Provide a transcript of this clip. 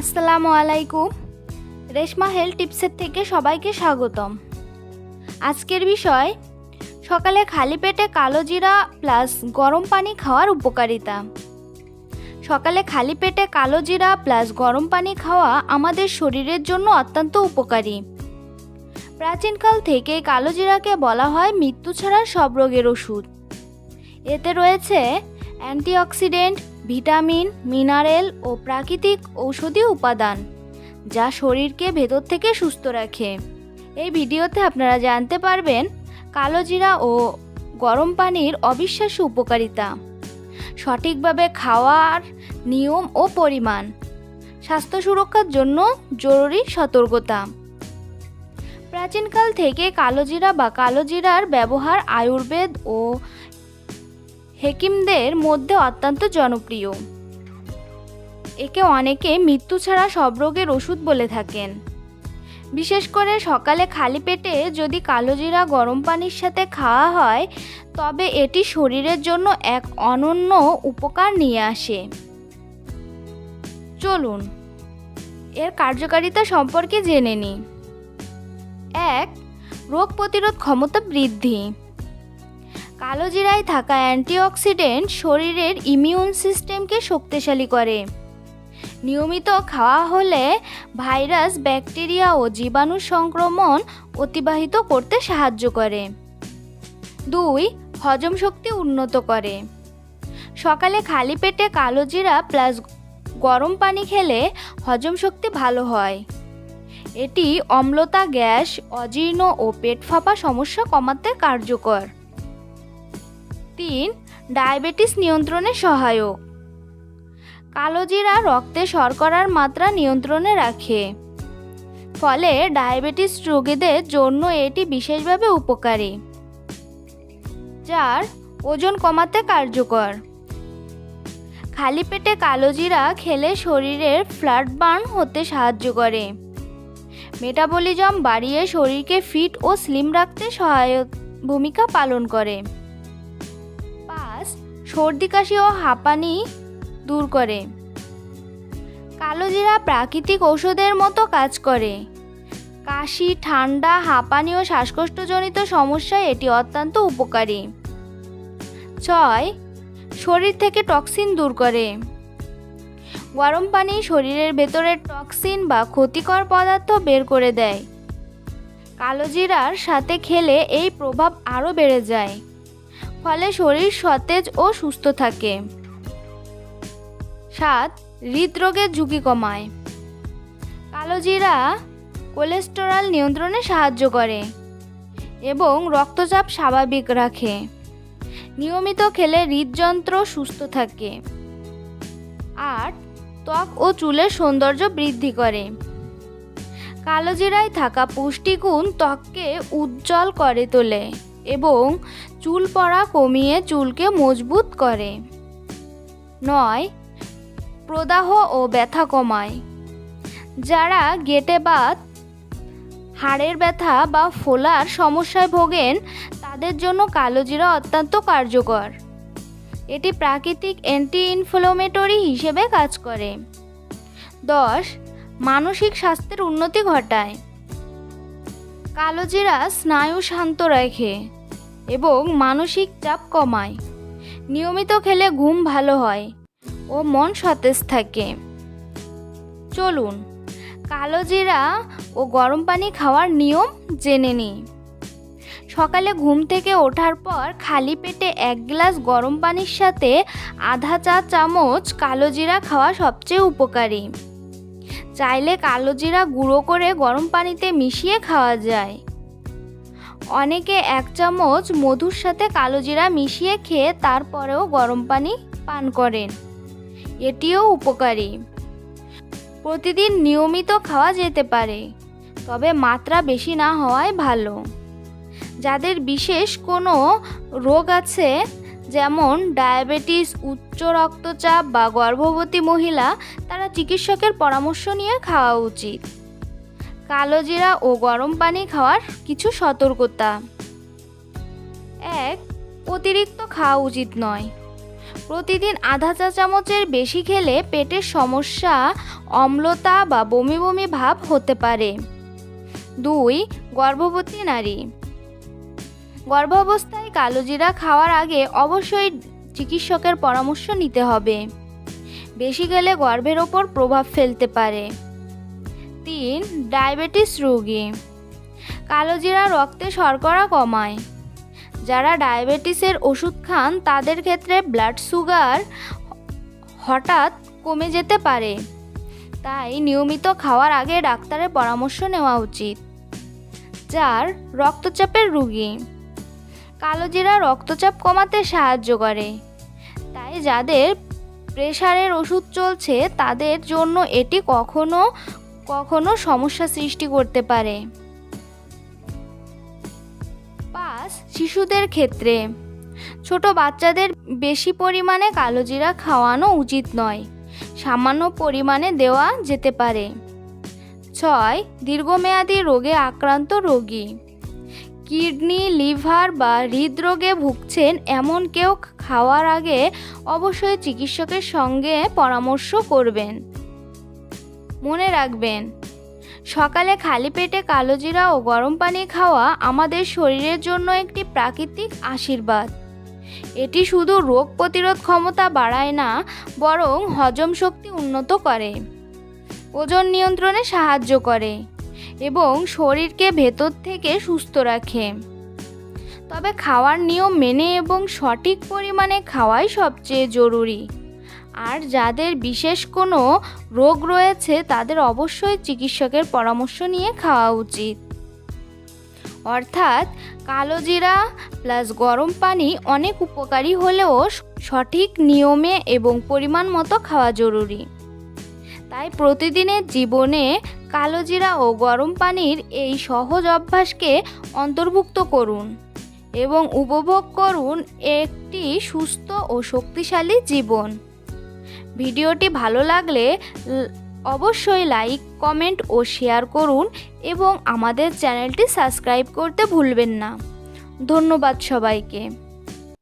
আসসালামু আলাইকুম। রেশমা হেলথ টিপসের থেকে সবাইকে স্বাগতম। আজকের বিষয়, সকালে খালি পেটে কালো জিরা প্লাস গরম পানি খাওয়ার উপকারিতা। সকালে খালি পেটে কালো জিরা প্লাস গরম পানি খাওয়া আমাদের শরীরের জন্য অত্যন্ত উপকারী। প্রাচীনকাল থেকে কালো জিরাকে বলা হয় মৃত্যু ছাড়া সব রোগের ওষুধ। এতে রয়েছে অ্যান্টিঅক্সিডেন্ট ভিটামিন, মিনারেল ও প্রাকৃতিক ঔষধি উপাদান, যা শরীরকে ভেতর থেকে সুস্থ রাখে। এই ভিডিওতে আপনারা জানতে পারবেন কালো জিরা ও গরম পানির অবিশ্বাস্য উপকারিতা, সঠিকভাবে খাওয়ার নিয়ম ও পরিমাণ, স্বাস্থ্য সুরক্ষার জন্য জরুরি সতর্কতা। প্রাচীনকাল থেকে কালো জিরা বা কালো জিরার ব্যবহার আয়ুর্বেদ ও হেকিমদের মধ্যে অত্যন্ত জনপ্রিয়। একে অনেকে মৃত্যু ছাড়া সব রোগের ওষুধ বলে থাকেন। বিশেষ করে সকালে খালি পেটে যদি কালো জিরা গরম পানির সাথে খাওয়া হয়, তবে এটি শরীরের জন্য এক অনন্য উপকার নিয়ে আসে। চলুন, এর কার্যকারিতা সম্পর্কে জেনে নিই। এক, রোগ প্রতিরোধ ক্ষমতা বৃদ্ধি। কালো জিরায় থাকা অ্যান্টিঅক্সিডেন্ট শরীরের ইমিউন সিস্টেমকে শক্তিশালী করে। নিয়মিত খাওয়া হলে ভাইরাস, ব্যাকটেরিয়া ও জীবাণু সংক্রমণ অতিবাহিত করতে সাহায্য করে। দুই, হজম শক্তি উন্নত করে। সকালে খালি পেটে কালো জিরা প্লাস গরম পানি খেলে হজম শক্তি ভালো হয়। এটি অম্লতা, গ্যাস, অজীর্ণ ও পেট ফাঁপা সমস্যা কমাতে কার্যকর। তিন, ডায়াবেটিস নিয়ন্ত্রণে সহায়ক। কালোজিরা রক্তে শর্করার মাত্রা নিয়ন্ত্রণে রাখে। ফলে ডায়াবেটিস রোগীদের জন্য এটি বিশেষভাবে উপকারী। চার, ওজন কমাতে কার্যকর। খালি পেটে কালোজিরা খেলে শরীরের ফ্ল্যাট বার্ন হতে সাহায্য করে। মেটাবলিজম বাড়িয়ে শরীরকে ফিট ও স্লিম রাখতে সহায়ক ভূমিকা পালন করে। সর্দি, কাশি ও হাঁপানি দূর করে। কালোজিরা প্রাকৃতিক ঔষধের মতো কাজ করে। কাশি, ঠান্ডা, হাঁপানি ও শ্বাসকষ্টজনিত সমস্যায় এটি অত্যন্ত উপকারী। ছয়, শরীর থেকে টক্সিন দূর করে। গরম পানি শরীরের ভেতরের টক্সিন বা ক্ষতিকর পদার্থ বের করে দেয়। কালোজিরার সাথে খেলে এই প্রভাব আরও বেড়ে যায়। ফলে শরীর সতেজ ও সুস্থ থাকে। সাত, হৃদরোগের ঝুঁকি কমায়। কালোজিরা কোলেস্টেরল নিয়ন্ত্রণে সাহায্য করে এবং রক্তচাপ স্বাভাবিক রাখে। নিয়মিত খেলে হৃদযন্ত্র সুস্থ থাকে। আট, ত্বক ও চুলের সৌন্দর্য বৃদ্ধি করে। কালোজিরায় থাকা পুষ্টিগুণ ত্বককে উজ্জ্বল করে তোলে এবং চুল পড়া কমিয়ে চুলকে মজবুত করে। নয়, প্রদাহ ও ব্যথা কমায়। যারা গেটে বাত হাড়ের ব্যথা বা ফোলার সমস্যায় ভোগেন, তাদের জন্য কালোজিরা অত্যন্ত কার্যকর। এটি প্রাকৃতিক অ্যান্টি ইনফ্লোমেটরি হিসেবে কাজ করে। দশ, মানসিক স্বাস্থ্যের উন্নতি ঘটায়। কালোজিরা স্নায়ু শান্ত রাখে। এবং মানসিক চাপ কমায়। নিয়মিত খেলে ঘুম ভালো হয় ও মন সতেজ থাকে। চলুন, কালো জিরা ও গরম পানি খাওয়ার নিয়ম জেনে নিই। সকালে ঘুম থেকে ওঠার পর খালি পেটে এক গ্লাস গরম পানির সাথে আধা চা চামচ কালো জিরা খাওয়া সবচেয়ে উপকারী। চাইলে কালো জিরা গুঁড়ো করে গরম পানিতে মিশিয়ে খাওয়া যায়। অনেকে এক চামচ মধুর সাথে কালো জিরা মিশিয়ে খেয়ে তারপরেও গরম পানি পান করেন। এটিও উপকারী। প্রতিদিন নিয়মিত খাওয়া যেতে পারে, তবে মাত্রা বেশি না হওয়াই ভালো। যাদের বিশেষ কোনো রোগ আছে, যেমন ডায়াবেটিস, উচ্চ রক্তচাপ বা গর্ভবতী মহিলা, তারা চিকিৎসকের পরামর্শ নিয়ে খাওয়া উচিত। কালোজিরা ও গরম পানি খাওয়ার কিছু সতর্কতা। এক, অতিরিক্ত খাওয়া উচিত নয়। প্রতিদিন আধা চা চামচের বেশি খেলে পেটের সমস্যা, অম্লতা বা বমি বমি ভাব হতে পারে। দুই, গর্ভবতী নারী। গর্ভাবস্থায় কালোজিরা খাওয়ার আগে অবশ্যই চিকিৎসকের পরামর্শ নিতে হবে। বেশি গেলে গর্ভের ওপর প্রভাব ফেলতে পারে। তিন ডায়াবেটিস রোগী। কালোজিরা রক্তে শর্করা কমায়। যারা ডায়াবেটিসের ওষুধ খান, তাদের ক্ষেত্রে ব্লাড সুগার হঠাৎ কমে যেতে পারে। তাই নিয়মিত খাওয়ার আগে ডাক্তারের পরামর্শ নেওয়া উচিত। চার, রক্তচাপের রুগী। কালোজিরা রক্তচাপ কমাতে সাহায্য করে। তাই যাদের প্রেশারের ওষুধ চলছে, তাদের জন্য এটি কখনো কখনো সমস্যা সৃষ্টি করতে পারে। পাঁচ, শিশুদের ক্ষেত্রে। ছোট বাচ্চাদের বেশি পরিমাণে কালোজিরা খাওয়ানো উচিত নয়। সামান্য পরিমাণে দেওয়া যেতে পারে। ছয়, দীর্ঘমেয়াদী রোগে আক্রান্ত রোগী। কিডনি, লিভার বা হৃদরোগে ভুগছেন এমন কেউ খাওয়ার আগে অবশ্যই চিকিৎসকের সঙ্গে পরামর্শ করবেন। মনে রাখবেন। সকালে খালি পেটে কালোজিরা ও গরম পানি খাওয়া আমাদের শরীরের জন্য একটি প্রাকৃতিক আশীর্বাদ। এটি শুধু রোগ প্রতিরোধ ক্ষমতা বাড়ায় না, বরং হজম শক্তি উন্নত করে, ওজন নিয়ন্ত্রণে সাহায্য করে, এবং শরীরকে ভেতর থেকে সুস্থ রাখে। তবে খাওয়ার নিয়ম মেনে এবং সঠিক পরিমাণে খাওয়াই সবচেয়ে জরুরি। আর যাদের বিশেষ কোনো রোগ রয়েছে, তাদের অবশ্যই চিকিৎসকের পরামর্শ নিয়ে খাওয়া উচিত। অর্থাৎ কালোজিরা প্লাস গরম পানি অনেক উপকারী হলেও সঠিক নিয়মে এবং পরিমাণ মতো খাওয়া জরুরি। তাই প্রতিদিনের জীবনে কালোজিরা ও গরম পানির এই সহজ অভ্যাসকে অন্তর্ভুক্ত করুন এবং উপভোগ করুন একটি সুস্থ ও শক্তিশালী জীবন। ভিডিওটি ভালো লাগলে অবশ্যই লাইক, কমেন্ট ও শেয়ার করুন এবং আমাদের চ্যানেলটি সাবস্ক্রাইব করতে ভুলবেন না। ধন্যবাদ সবাইকে।